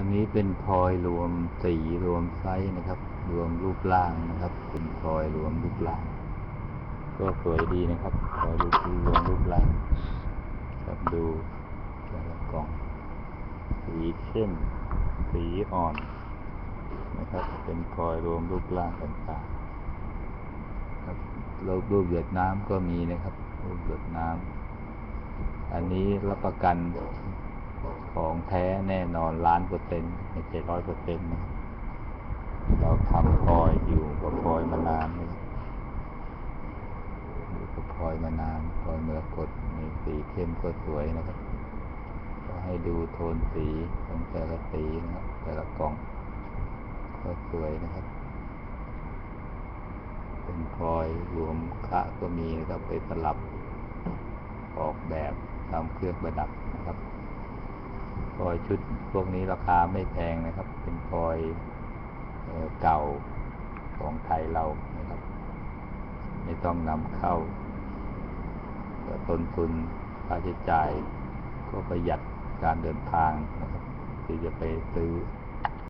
อันนี้เป็นพลอยรวมสีรวมไซส์นะครับ รวมรูปร่างนะครับ เป็นพลอยรวมรูปร่าง ก็สวยดีนะครับพลอยรูปรวมรูปร่างครับดูแต่ละกล่อง สีเข้ม สีอ่อนนะครับ เป็นพลอยรวมรูปร่างต่างๆครับรูปรูปหยดน้ำก็มีนะครับ รูปหยดน้ำอันนี้รับประกัน แท้แน่นอนล้านเปอร์เซ็นต์ไม่ใช่ร้อยเปอร์เซ็นต์เราทำพลอยอยู่กับพลอยมานานเลยอยู่กับพลอยมานานพลอยเมือกดมีสีเข้มก็สวยนะครับ ก็ให้ดูโทนสีของแต่ละสีนะครับแต่ละกล่อง ก็สวยนะครับ เป็นพลอยรวมคะก็มีนะครับไปสลับออกแบบทำเครื่องประดับนะครับ พลอยชุดพวกนี้ราคาไม่แพงนะครับ เป็นพลอยเอเก่าของไทยเรานะครับ ไม่ต้องนำเข้าต้นทุนค่าใช้จ่ายก็ประหยัดการเดินทางนะครับที่จะไปซื้อ